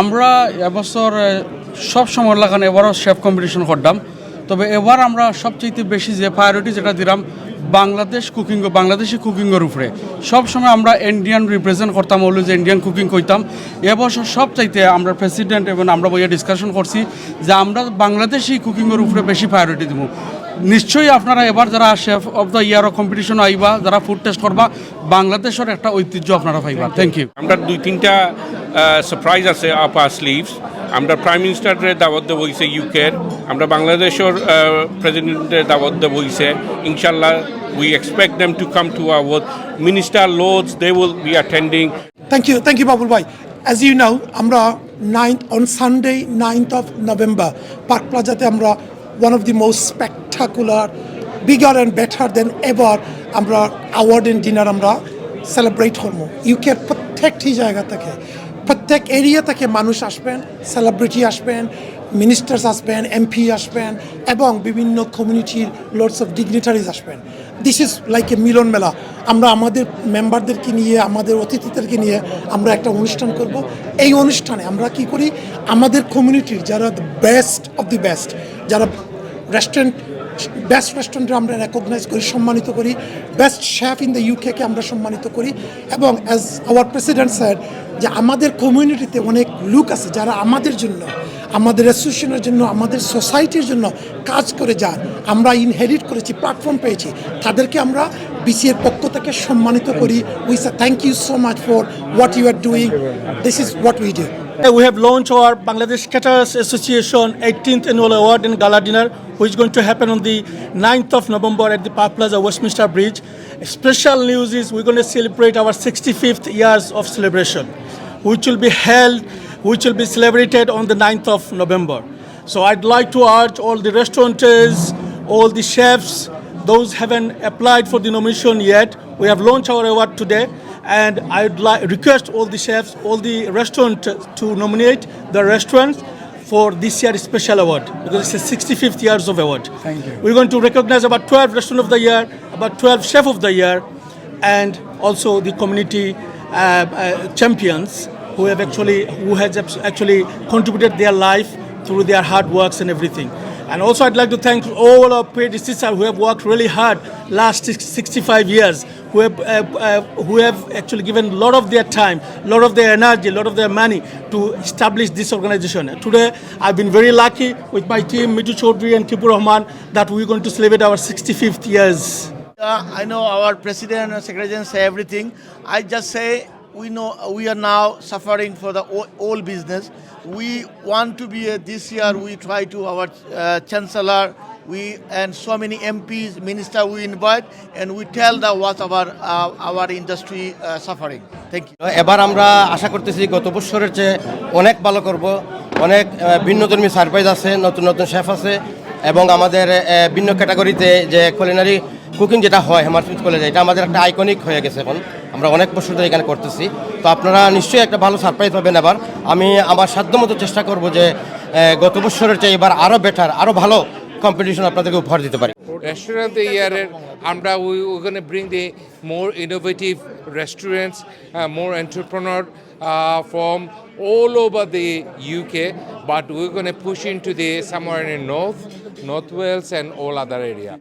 আমরা এবছর সব সময় লাগান এবারও শেফ কম্পিটিশন করতাম। তবে এবার আমরা সবচেয়ে বেশি যে প্রায়োরিটি যেটা দিলাম, বাংলাদেশ কুকিং বাংলাদেশি কুকিংয়ের উপরে। সব সময় আমরা ইন্ডিয়ান রিপ্রেজেন্ট করতাম অলওয়েজ ইন্ডিয়ান কুকিং করতাম। এবছর সব চাইতে আমরা প্রেসিডেন্ট এবং আমরা বইয়া ডিসকাশন করছি যে আমরা বাংলাদেশি কুকিংয়ের উপরে বেশি প্রায়োরিটি দেবো। নিশ্চয়ই আপনারা এবার যারা chef of the year competition আইবা যারা ফুড টেস্ট করবা বাংলাদেশের একটা ঐতিহ্য আপনারা পাইবা। থ্যাংক ইউ আমরা দুই তিনটা সারপ্রাইজ আছে আপ আর স্লিভস আমরা প্রাইম মিনিস্টারের দাওয়াত দেবো হইছে ইউকের আমরা বাংলাদেশের প্রেসিডেন্টের দাওয়াত দেবো হইছে। ইনশাল্লাহ we expect them to come to our minister lords they will be attending Thank you, thank you, Babul Bhai. As you know, আমরা 9th on Sunday, 9th of November, Park Plaza তে আমরা one of the most spectacular, bigger and better than ever আমরা award and dinner আমরা celebrate করব। ইউকের প্রত্যেকটি জায়গা থেকে প্রত্যেক এরিয়া থেকে মানুষ আসবেন সেলিব্রিটি আসবেন মিনিস্টার্স আসবেন এমপি আসবেন এবং বিভিন্ন কমিউনিটির লর্ডস অফ ডিগনিটারিজ আসবেন। দিস ইজ লাইক এ মিলন মেলা। আমরা আমাদের মেম্বারদেরকে নিয়ে আমাদের অতিথিদেরকে নিয়ে আমরা একটা অনুষ্ঠান করব। এই অনুষ্ঠানে আমরা কি করি? আমাদের কমিউনিটির যারা the best of the best যারা রেস্টুরেন্ট বেস্ট রেস্টুরেন্টে আমরা রেকগনাইজ করি, সম্মানিত করি বেস্ট শেফ ইন দ্য ইউকেকে আমরা সম্মানিত করি, এবং অ্যাজ আওয়ার প্রেসিডেন্ট স্যার যে আমাদের কমিউনিটিতে অনেক লুক আছে যারা আমাদের জন্য আমাদের অ্যাসোসিয়েশনের জন্য আমাদের সোসাইটির জন্য কাজ করে যান আমরা ইনহেরিট করেছি প্ল্যাটফর্ম পেয়েছি তাদেরকে আমরা বিসিএর পক্ষ থেকে সম্মানিত করি we thank you so much for what you are doing this is what we do Uh, We have launched our Bangladesh Caterers Association 18th annual award and gala dinner, which is going to happen on the 9th of November at the Park Plaza Westminster Bridge. Special news is we're going to celebrate our 65th years of celebration, which will be held, which will be celebrated on the 9th of November. So I'd like to urge all the restaurateurs, all the chefs, those haven't applied for the nomination yet. We have launched our award today, and I would like request all the chefs, all the restaurant to nominate the restaurants for this year's special award because it's the 65th years of award. Thank you. We're going to recognize about 12 restaurant of the year, about 12 chef of the year, and also the community uh, uh, champions who have actually who has actually contributed their life through their hard works and everything. And also, I'd like to thank all our predecessors who have worked really hard last 65 years, who have, uh, uh, who have actually given a lot of their time, a lot of their energy, a lot of their money to establish this organization. Today, I've been very lucky with my team, Mitu Chaudhry and Kipu Rahman, that we're going to celebrate our 65th years. Uh, I know our president and secretary say everything. I just say we know we are now suffering for the old business. We want to be a, this year. We try to our uh, chancellor. We and so many MPs, minister we invite, and we tell the what our uh, our industry uh, suffering. Thank you. এবার আমরা আশা করতেছি গত বছরের চেয়ে অনেক ভালো করব অনেক ভিন্নধর্মী সারপ্রাইজ আছে নতুন নতুন শেফ আছে এবং আমাদের ভিন্ন ক্যাটাগরিতে যে কুলিনারি কুকিং যেটা হয় হেমারস্মিথ কলেজে এটা আমাদের একটা আইকনিক হয়ে গেছে এখন আমরা অনেক বছর ধরে এখানে করতেছি। তো আপনারা নিশ্চয়ই একটা ভালো সারপ্রাইজ পাবেন এবার। আমি আমার সাধ্যমতো চেষ্টা করব যে গত বছরের চেয়ে এবার আরও বেটার আরও ভালো কম্পিটিশন আপনাদেরকে উপহার দিতে পারি। রেস্টুরেন্ট ইয়ারের আমরা উই ওখানে bring the more innovative restaurants more entrepreneur from all over the UK but we ওখানে push into the summer in north north Wales and all other area